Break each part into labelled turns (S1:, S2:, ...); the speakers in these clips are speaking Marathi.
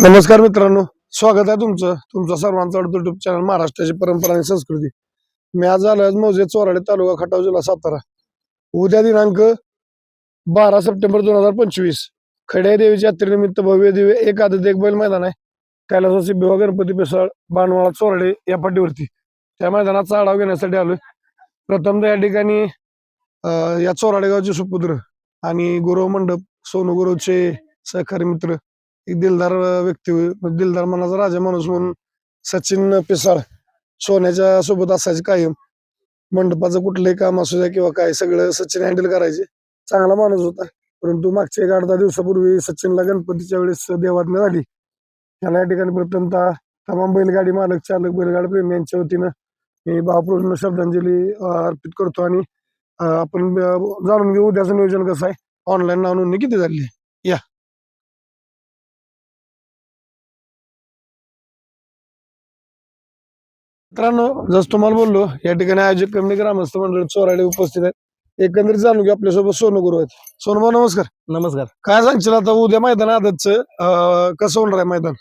S1: नमस्कार मित्रांनो स्वागत आहे तुमचं. तुमचा सर्वांचा आवडतं युट्यूब चॅनल महाराष्ट्राची परंपरा आणि संस्कृती. मी आज आलो आज मौजे चोराडे तालुका खटाव जिल्हा सातारा. उद्या दिनांक बारा सप्टेंबर दोन हजार पंचवीस. खड्या देवीच्या यात्रेनिमित्त भव्य दिव्य एक आदत एक बैल मैदान आहे. कैलासाची बिवा गणपती पेसाळ बाणवाळा चोराडे या पाठीवरती. त्या मैदानाचा आढावा घेण्यासाठी आलोय. प्रथमतः या ठिकाणी या चोराडे गावचे सुपुत्र आणि गुरव मंडप सोनू गुरुचे सहकारी मित्र एक दिलदार व्यक्ती दिलदार मनाचा राजा माणूस म्हणून सचिन पिसाळ सोन्याच्या सोबत असायचे कायम. मंडपाचं कुठलंही काम असू द्या किंवा काय सगळं सचिन हँडल करायचे. चांगला माणूस होता. परंतु मागच्या एक आठ दहा दिवसापूर्वी सचिनला गणपतीच्या वेळेस देवाज्ञा झाली. त्याला या ठिकाणी प्रथमतः तमाम बैलगाडी मालक चालक बैलगाडी प्रेमी यांच्या वतीनं मी भावपूर्ण श्रद्धांजली अर्पित करतो आणि आपण जाणून घेऊ उद्याचं नियोजन कसं आहे. ऑनलाईन नाव नोंदणी किती झाली? या. मित्रांनो जसं तुम्हाला बोललो या ठिकाणी आयोजक कमी ग्रामस्थ मंडळ चोराडे उपस्थित आहेत. एकंदरीत जाणून घेऊ आपल्यासोबत सोनू गुरु आहेत. सोनू नमस्कार.
S2: नमस्कार.
S1: काय सांगशील आता? उद्या मैदान आदतचं. कसं होणार आहे मैदान?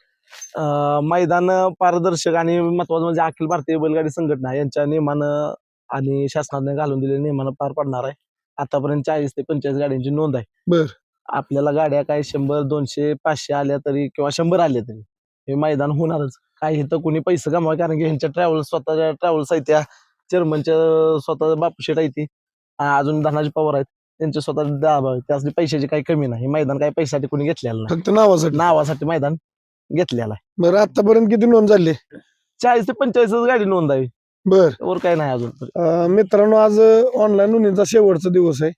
S2: अं, मैदान पारदर्शक आणि महत्वाचं म्हणजे अखिल भारतीय बैलगाडी संघटना यांच्या नियमानं आणि शासनाने घालून दिलेल्या नियमानं पार पडणार आहे. आतापर्यंत चाळीस ते पंचेचाळीस गाड्यांची नोंद आहे.
S1: बर.
S2: आपल्याला गाड्या काय शंभर दोनशे पाचशे आल्या तरी किंवा शंभर आल्या तरी हे मैदान होणारच. काय इथं कोणी पैसे कमावा कारण की ह्यांच्या ट्रॅव्हल्स स्वतःच्या ट्रॅव्हल्स आहेत त्या. चेअरमनच्या स्वतः बापूशेट आहे ती. अजून धनाजी पवार आहेत. त्यांचे स्वतः दाबा त्यासाठी पैशाची काही कमी नाही. मैदान काही पैशासाठी कोणी घेतलेलं नाही.
S1: फक्त नावासाठी.
S2: नावासाठी मैदान घेतलेलं आहे.
S1: बरं आतापर्यंत किती नोंद झाली?
S2: चाळीस ते पंचेचाळीस गाडी नोंद आहे
S1: बर.
S2: वर काय नाही अजून.
S1: अं, मित्रांनो आज ऑनलाईन नोंदणीचा शेवटचा दिवस आहे.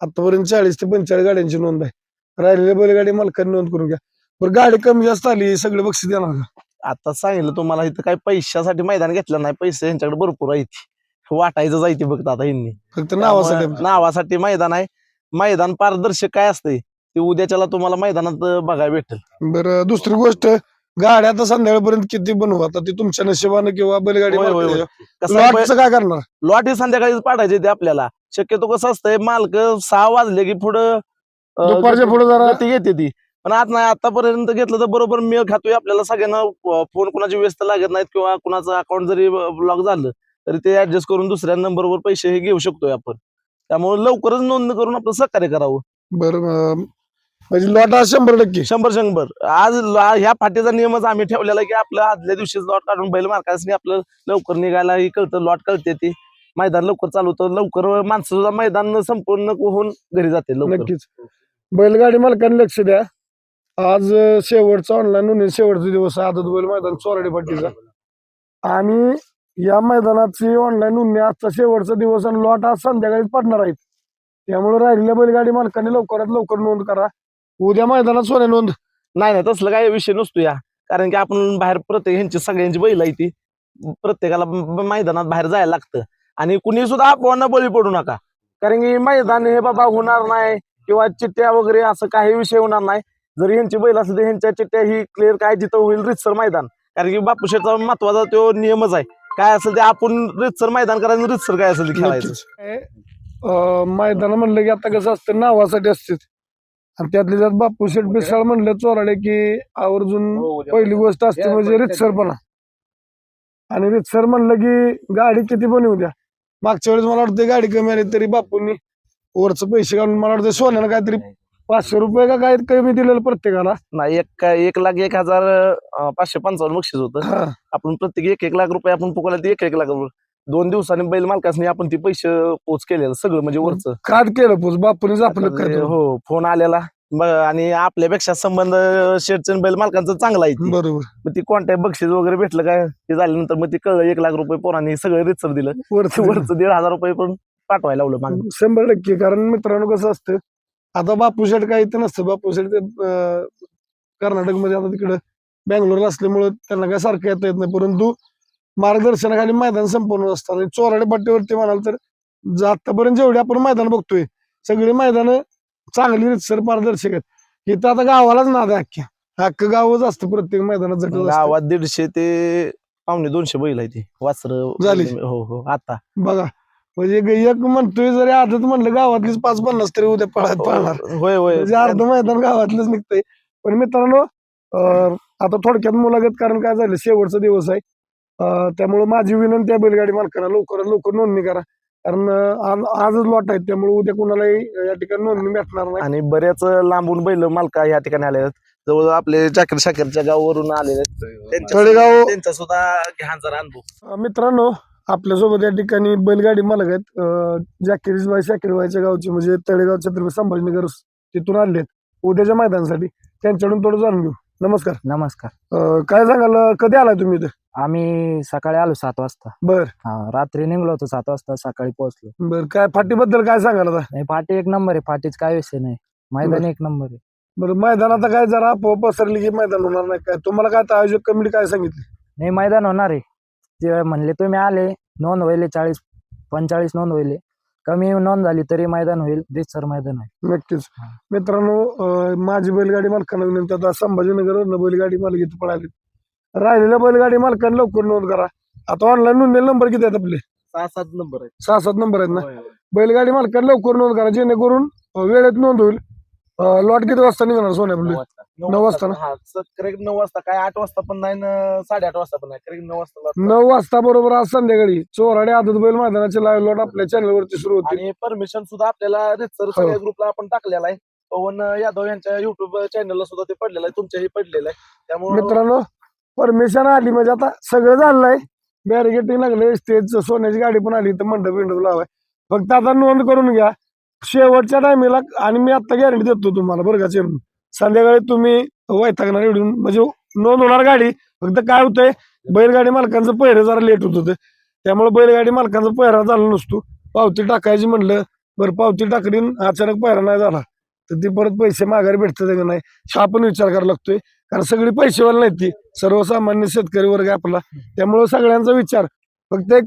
S1: आतापर्यंत चाळीस ते पंचेचाळीस गाड्यांची नोंद आहे. राहिलेल्या बैलगाडी मालकांनी नोंद करून घ्या. बरं गाडी कमी जास्त आली सगळे बक्षीस देणार का?
S2: आता सांगितलं तुम्हाला इथं काही पैशासाठी मैदान घेतलं नाही पैसे यांच्याकडे भरपूर आहेत. वाटायचं जायते फक्त आता यांनी
S1: फक्त नावासाठी
S2: नावासाठी मैदान आहे. मैदान पारदर्शक काय असतंय ते उद्याच्याला तुम्हाला मैदानात बघायला भेटेल.
S1: बरं दुसरी गोष्ट गाड्या आता संध्याकाळपर्यंत किती बनवू? आता ती तुमच्या नशिबानं किंवा बैलगाडी
S2: आहे,
S1: काय करणार?
S2: लॉट हे संध्याकाळीच पाठायचे ते आपल्याला. शक्यतो कसं असतंय मालक सहा वाजले की पुढं
S1: पुढे जरा
S2: गती घेते ती. पण आज नाही आतापर्यंत घेतलं तर बरोबर मेळ खातोय आपल्याला. सगळ्यांना फोन कुणाची व्यस्त लागत नाहीत किंवा कुणाचं अकाउंट जरी ब्लॉक झालं तरी ते ऍडजस्ट करून दुसऱ्या नंबरवर पैसे हे घेऊ शकतोय आपण. त्यामुळे लवकरच नोंदणी करून आपलं सहकार्य करावं.
S1: बरं म्हणजे लॉट हा शंभर टक्के.
S2: शंभर शंभर. आज ह्या फाटीचा नियमच आम्ही ठेवलेला की आपलं आदल्या दिवशी लॉट काढून बैल मार्कासनी आपलं लवकर निघायलाही कळतं लॉट कळते ती. मैदान लवकर चालू होतं लवकर माणसं सुद्धा मैदान संपूर्ण होऊन घरी जाते लवकर.
S1: नक्कीच. बैलगाडी मालकांनी लक्ष द्या. आज शेवटचा ऑनलाईन नोंदणी शेवटचा दिवस आहे आदत बैल मैदान चोराडी पाटीचा आणि या मैदानाची ऑनलाईन नोंदणी आजचा शेवटचा दिवस आणि लॉट आज संध्याकाळीच पडणार आहेत. त्यामुळे राहिलेल्या बैलगाडी मालकाने लवकरात लवकर नोंद करा. उद्या मैदानात सोने नोंद.
S2: नाही नाही तसलं काही विषय नसतो या. कारण की आपण बाहेर प्रत्येक ह्यांची सगळ्यांची बैल आहे ती. प्रत्येकाला मैदानात बाहेर जायला लागतं. आणि कुणी सुद्धा अफवांना बळी पडू नका. कारण की मैदान हे बाबा होणार नाही किंवा चिट्ट्या वगैरे असं काही विषय होणार नाही. जरी ह्यांची बैल असली तर ह्यांच्या चिट्ट्या ही क्लिअर काय जिथं होईल रितसर मैदान. कारण की बापूशेचा महत्त्वाचा तो नियमच आहे. काय असेल ते आपण रितसर मैदान करायचं रितसर काय असेल ते खेळायचं.
S1: मैदान म्हणलं की आता कसं असतं नावासाठी असते आणि त्यातली त्यात बापू शेठ बिसाळ म्हणलं चोराडे की आवर्जून पहिली गोष्ट असते म्हणजे रितसरपणा आणि रितसर म्हणलं की गाडी किती पण येऊ द्या. मागच्या वेळेस मला वाटतं गाडी कमी आली तरी बापूंनी वरचं पैसे घालून मला वाटतं सोन्यानं काहीतरी पाचशे रुपये का काय कमी दिलेलं प्रत्येकाला?
S2: नाही एक एक लाख एक हजार अं, पाचशे पंचावन्न बक्षीस होतं.
S1: हा.
S2: आपण प्रत्येक एक एक लाख रुपये आपण पुकारला ते एक एक लाख रुपये. दोन दिवसांनी बैल मालकासनी आपण ती पैसे पोच केलेलं सगळं म्हणजे वरचं.
S1: खात केलं पोच बापूनीच आपलं
S2: आता ते-
S1: करतो.
S2: हो फोन आलेला. आणि आपल्यापेक्षा संबंध शेडचं बैल मालकांचं चांगला आहे ती.
S1: बरोबर.
S2: मग ती कोणत्या बक्षीस वगैरे भेटलं काय ते झाल्यानंतर मग ती कळलं एक लाख रुपये पोरांनी सगळं रितसर दिलं.
S1: वरचं
S2: वरचं दीड हजार रुपये पण पाठवायला लावलं मागं.
S1: शंभर टक्के कारण मित्रांनो कसं असतं आता बापू शेठ काही इथं नसतं. बापू शेठ ते कर्नाटकमध्ये आता तिकडं बँगलोरला असल्यामुळं त्यांना काय सारखं येता येत नाही. परंतु मार्गदर्शनाखाली मैदान संपूर्ण असतात आणि चोराडे पट्टीवरती म्हणाल तर आतापर्यंत जेवढी आपण मैदान बघतोय सगळी मैदान चांगली रितसर पारदर्शक आहेत. इथं आता गावालाच नाद अख्ख्या. अख्खं गावच असतं प्रत्येक मैदानात.
S2: गावात दीडशे ते पावणे दोनशे बैल आहे ती वासर
S1: झाली.
S2: हो हो. आता.
S1: बघा. म्हणजे ग- एक म्हणतोय जरी आदत म्हणलं गावातलीच पाच पन्नास तरी उद्या पळा पळणार
S2: होय होय.
S1: म्हणजे अर्ध मैदान गावातलंच निघतंय. पण मित्रांनो अं, आता थोडक्यात मुलाखत कारण काय झालं शेवटचा दिवस आहे. अं, त्यामुळे माझी विनंती आहे बैलगाडी मालकांना लवकरात लवकर नोंदणी करा. कारण अं, आज- आजच लॉट आहेत त्यामुळे उद्या कुणालाही या ठिकाणी नोंदणी भेटणार नाही.
S2: आणि बरेच लांबून बैल मालका या ठिकाणी आले आहेत. जवळ आपले जाकीर शाकीरच्या गावावरून आलेले आहेत. त्यांच्या-
S1: तळेगाव-
S2: त्यांचा सुद्धा घ्या जरा अनुभव.
S1: अं, मित्रांनो आपल्यासोबत या ठिकाणी बैलगाडी मालक आहेत अं, जाकिरीबाई शाकीरबाईच्या गावचे म्हणजे तळेगाव छत्रपती संभाजीनगर तिथून आले आहेत. उद्याच्या मैदानासाठी त्यांच्याकडून थोडं जाणून घेऊ. नमस्कार.
S3: नमस्कार.
S1: अं, काय सांगाल कधी आलाय तुम्ही इथं?
S3: आम्ही सकाळी आलो सात वाजता.
S1: बर.
S3: हा रात्री निघलो होतो सात वाजता सकाळी पोहोचलो.
S1: बर काय फाटीबद्दल काय सांगाल आता?
S3: नाही फाटी एक नंबर आहे फाटीच काय विषय नाही. मैदान एक नंबर आहे.
S1: बरं मैदान आता काय जरा आपोआप पसरली की मैदान होणार नाही काय? तुम्हाला काय आता आयोजक कमिटी काय सांगितली?
S3: नाही मैदान होणार आहे. ते म्हणले तुम्ही आले नोंद होईल चाळीस पंचेचाळीस नोंद होईल कमी नोंद झाली तरी मैदान होईल सर मैदान आहे.
S1: नक्कीच. मित्रांनो अं, माझी बैलगाडी मालकांना विनंती आता संभाजीनगर बैलगाडी मालक इथं पळाले. राहिलेल्या बैलगाडी मालकांना लवकर नोंद करा. आता ऑनलाईन नोंदणी नंबर किती आहेत आपले?
S2: सहा सात नंबर आहे
S1: सहा सात नंबर आहेत ना बैलगाडी मालकांना लवकर नोंद करा जेणेकरून अं, वेळेत नोंद होईल. लॉट किती वाजता निघणार सोन्या आपले नऊ वाजता ना?
S2: हा करेक्ट नऊ वाजता. काय आठ वाजता पण नाही न साडेआठ वाजता पण नाही. करेक्ट नऊ वाजता
S1: नऊ वाजता बरोबर आज संध्याकाळी चोराडे आदत बैल मैदानाचे लाईव्ह लॉट आपल्या चॅनलवरती सुरू होतील
S2: आणि परमिशन सुद्धा आपल्याला रितसर
S1: हो.
S2: सगळ्या ग्रुपला आपण टाकलेला आहे. पवन यादव यांच्या युट्यूब चॅनलला सुद्धा ते पडलेलं आहे. तुमच्याही पडलेलं आहे. त्यामुळे
S1: मित्रांनो परमिशन आली म्हणजे आता सगळं झालंय बॅरिगेटिंग लागले स्टेज सोन्याची गाडी पण आली तर मंडप बिंडप लावाय. फक्त आता नोंद करून घ्या. शेवटच्या टायमिंगला आणि मी आता गॅरंटी देतो तुम्हाला बरं का चेअरमन संध्याकाळी तुम्ही वैतागणार एवढून म्हणजे नोंद होणार गाडी. फक्त काय होतंय बैलगाडी मालकांचं पहिरं जरा लेट होत होतं. त्यामुळे बैलगाडी मालकांचा पहिरा झाला नसतो. पावती टाकायची म्हणलं बरं पावती टाकली अचानक पहिरा नाही झाला. तर ती परत पैसे माघारी भेटतात का नाही हा पण विचार करायला लागतोय. कारण सगळी पैसेवाला नाही ती. सर्वसामान्य शेतकरी वर्ग आपला. त्यामुळे सगळ्यांचा विचार. फक्त एक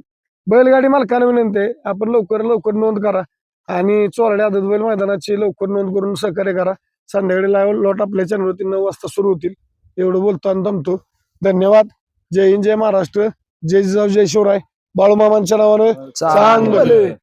S1: बैलगाडी मालकांना विनंती आहे आपण लवकर लवकर नोंद करा. आणि चोरडे आदत बैल मैदानाची लवकर नोंद करून सहकार्य करा. संध्याकाळी लाईव्ह लॉट आपल्या चॅनलवरती नऊ वाजता सुरू होतील. एवढं बोलतो आणि दमतो. धन्यवाद. जय हिंद जय महाराष्ट्र. जय जिजाऊ जय शिवराय. बाळूमामांच्या नावानं चांगलं.